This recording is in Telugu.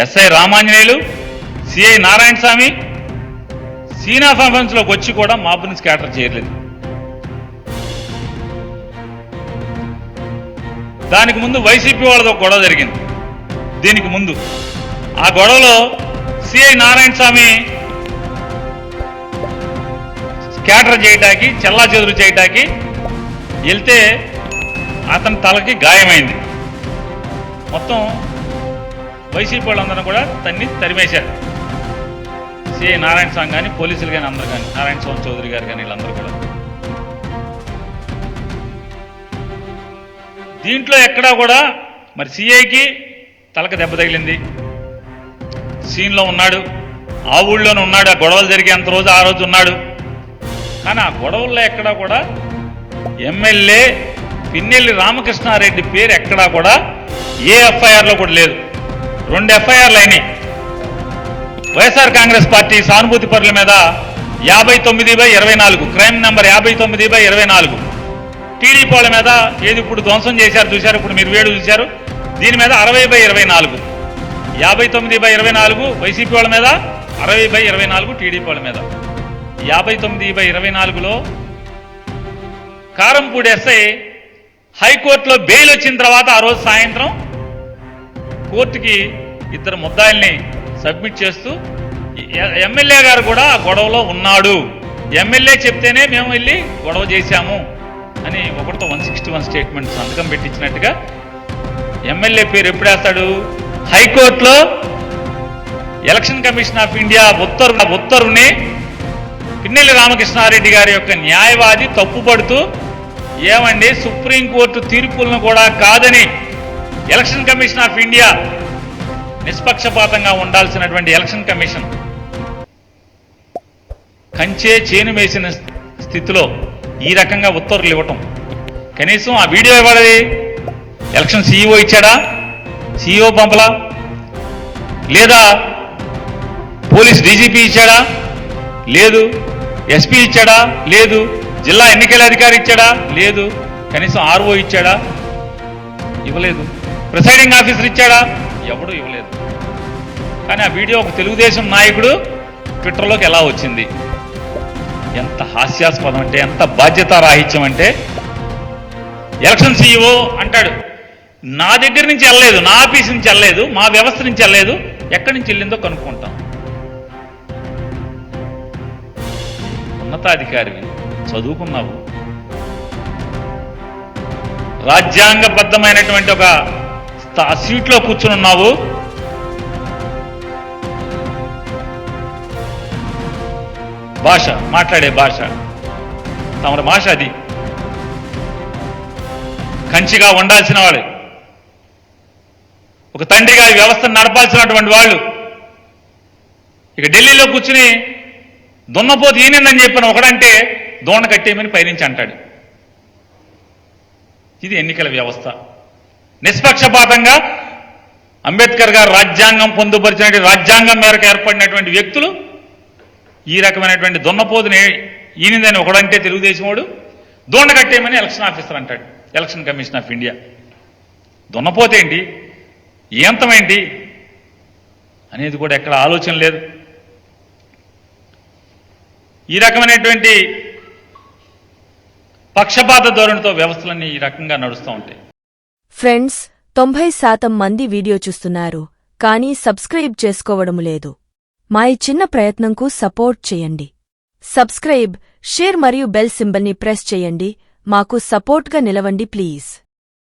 ఎస్ఐ రామాంజనేయులు సిఐ నారాయణ స్వామి సీనా లోకి వచ్చి కూడా మాపుని స్కాటర్ చేయలేదు. దానికి ముందు వైసీపీ వాళ్ళతో ఒక గొడవ జరిగింది. దీనికి ముందు. ఆ గొడవలో సిఐ నారాయణ స్వామి స్కాటర్ చేయటానికి చెల్లా చెదురు చేయటానికి వెళ్తే అతని తలకి గాయమైంది. మొత్తం వైసీపీ వాళ్ళందరూ కూడా తన్ని తరిమేశారు. సిఐ నారాయణ స్వామి కానీ పోలీసులు కానీ అందరు కానీ నారాయణ స్వామి చౌదరి గారు కానీ వీళ్ళందరూ కూడా. దీంట్లో ఎక్కడా కూడా మరి సిఐకి తలక దెబ్బ తగిలింది. సీన్లో ఉన్నాడు. ఆ ఊళ్ళోనే ఉన్నాడు. ఆ గొడవలు జరిగేంత రోజు ఆ రోజు ఉన్నాడు. కానీ ఆ గొడవల్లో ఎక్కడా కూడా ఎమ్మెల్యే పిన్నెల్లి రామకృష్ణారెడ్డి పేరు ఎక్కడా కూడా ఏ ఎఫ్ఐఆర్లో కూడా లేదు. రెండు ఎఫ్ఐఆర్లు అయినాయి. వైఎస్ఆర్ కాంగ్రెస్ పార్టీ సానుభూతి పరుల మీద యాభై తొమ్మిది బై ఇరవై నాలుగు క్రైమ్ నెంబర్ యాభై తొమ్మిది బై ఇరవై నాలుగు. టీడీపీ వాళ్ళ మీద ఏది ఇప్పుడు ధ్వంసం చేశారు చూశారు ఇప్పుడు మీరు వేడు చూశారు. దీని మీద అరవై బై ఇరవై నాలుగు. యాభై తొమ్మిది బై ఇరవై నాలుగు వైసీపీ వాళ్ళ మీద అరవై బై ఇరవై నాలుగు టీడీపీ వాళ్ళ మీద. యాభై తొమ్మిది బై ఇరవై నాలుగులో కారంపూడి ఎస్ఐ హైకోర్టులో బెయిల్ వచ్చిన తర్వాత ఆ రోజు సాయంత్రం కోర్టుకి ఇద్దరు ముద్దాయిల్ని సబ్మిట్ చేస్తూ ఎమ్మెల్యే గారు కూడా ఆ గొడవలో ఉన్నాడు. ఎమ్మెల్యే చెప్తేనే మేము వెళ్ళి గొడవ చేశాము అని ఒకటితో వన్ సిక్స్టీ వన్ స్టేట్మెంట్ సంతకం పెట్టించినట్టుగా ఎమ్మెల్యే పేరు ఎప్పుడేస్తాడు హైకోర్టులో ఎలక్షన్ కమిషన్ ఆఫ్ ఇండియా ఉత్తర్వు ఉత్తర్వుని పిన్నెల్లి రామకృష్ణారెడ్డి గారి యొక్క న్యాయవాది తప్పుపడుతూ ఏమండి సుప్రీంకోర్టు తీర్పులను కూడా కాదని ఎలక్షన్ కమిషన్ ఆఫ్ ఇండియా నిష్పక్షపాతంగా ఉండాల్సినటువంటి ఎలక్షన్ కమిషన్ కంచే చేను వేసిన స్థితిలో ఈ రకంగా ఉత్తర్వులు ఇవ్వటం. కనీసం ఆ వీడియో ఇవ్వాలి ఎలక్షన్ సీఈఓ ఇచ్చాడా? సీఈఓ పంపలా? లేదా పోలీస్ డీజీపీ ఇచ్చాడా? లేదు. ఎస్పీ ఇచ్చాడా? లేదు. జిల్లా ఎన్నికల అధికారి ఇచ్చాడా? లేదు. కనీసం ఆర్ఓ ఇచ్చాడా? ఇవ్వలేదు. ప్రిసైడింగ్ ఆఫీసర్ ఇచ్చాడా? ఎవడు ఇవ్వలేదు. కానీ ఆ వీడియో ఒక తెలుగుదేశం నాయకుడు ట్విట్టర్లోకి ఎలా వచ్చింది? ఎంత హాస్యాస్పదం అంటే ఎంత బాధ్యతారాహిత్యం అంటే ఎలక్షన్ సీఈఓ అంటాడు నా దగ్గర నుంచి వెళ్ళలేదు నా ఆఫీస్ నుంచి వెళ్ళలేదు మా వ్యవస్థ నుంచి వెళ్ళలేదు ఎక్కడి నుంచి వెళ్ళిందో కనుక్కుంటాం. ఉన్నతాధికారివి చదువుకున్నావు. రాజ్యాంగబద్ధమైనటువంటి ఒక ఆ సీట్లో కూర్చుని ఉన్నావు? భాష మాట్లాడే భాష. తమరి భాష అది కంచిగా ఉండాల్సిన వాడు ఒక తండ్రిగా ఈ వ్యవస్థను నడపాల్సినటువంటి వాళ్ళు. ఇక ఢిల్లీలో కూర్చుని దున్నపోతు ఈనిందని చెప్పిన ఒకడంటే దోణ కట్టేయమని పైనుంచి అంటాడు. ఇది ఎన్నికల వ్యవస్థ. నిష్పక్షపాతంగా అంబేద్కర్ గారు రాజ్యాంగం పొందుపరిచినటువంటి రాజ్యాంగం మేరకు ఏర్పడినటువంటి వ్యక్తులు ఈ రకమైనటువంటి దున్నపోతుని ఈనిందని ఒకడంటే తెలుగుదేశం వాడు దోణ కట్టేయమని ఎలక్షన్ ఆఫీసర్ అంటాడు ఎలక్షన్ కమిషన్ ఆఫ్ ఇండియా. దున్నపోతేంటి ఏంతమేంటి అనేది కూడా ఎక్కడ ఆలోచన లేదు. ఈ రకమైనటువంటి పక్షపాత ధోరణితో వ్యవస్థలన్నీ ఈ రకంగా నడుస్తూ ఉంటాయి. ఫ్రెండ్స్ తొంభై శాతం మంది వీడియో చూస్తున్నారు కానీ సబ్స్క్రైబ్ చేసుకోవడం లేదు. మా ఈ చిన్న ప్రయత్నంకు సపోర్ట్ చేయండి. సబ్స్క్రైబ్ షేర్ మరియు బెల్ సింబల్ని ప్రెస్ చేయండి మాకు సపోర్ట్గా నిలవండి ప్లీజ్.